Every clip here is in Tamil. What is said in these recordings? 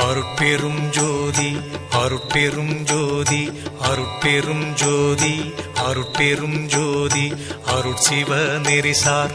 அருட்பெரும் ஜோதி அருட்பெரும் ஜோதி அருட்பெரும் ஜோதி அருட்பெரும் ஜோதி அருட்சிவ நெறிசார்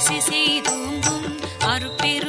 பரிசு செய்தூங்கும் அருப்பெரு